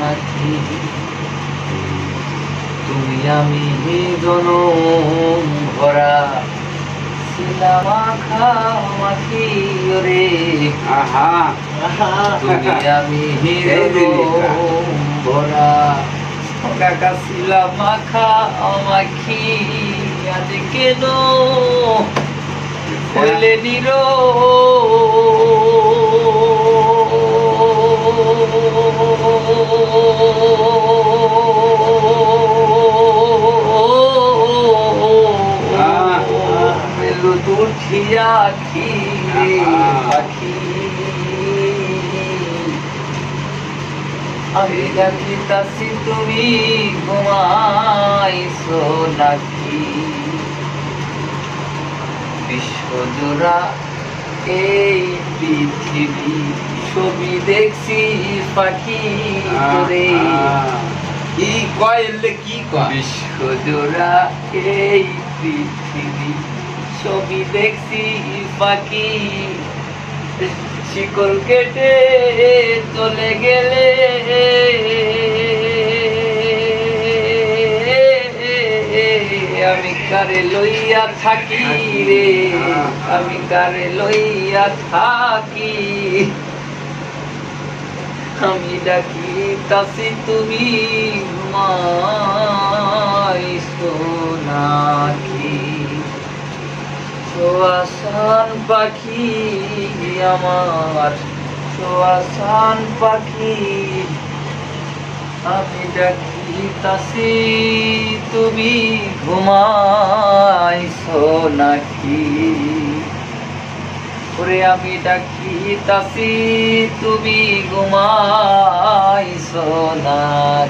নাকি তুমি আমি জনম ভরা। আহা। তুমি আমি ভরা। কাকা ছিলাম মাখা মাখি। আজ কেন? হইলে নিরো মেলু দুঠিয়া খিরে পাখি আমি দেখিতাছি তুমি ঘুমাইছো নাকি বিশ্বজোড়া এই পৃথিবী ছবি দেখছি পাখি করে কি কয় কি কয় বিশ্বজোড়া এই পৃথিবী ছবি দেখছি, পাখি শিকল কেটে চলে গেলে। আমি কারে লইয়া থাকি রে, আমি কারে লইয়া থাকি। আমি ডাকি, তাসি তুমি ঘুমাইছো নাকি সোয়াসান পাখি আমার সোয়াসান পাখি, আমি ডাকি তাসি তুমি ঘুমাইছো নাকি? ওরে আমি ডাকি তাসি তুমি ঘুমাইছো নাকি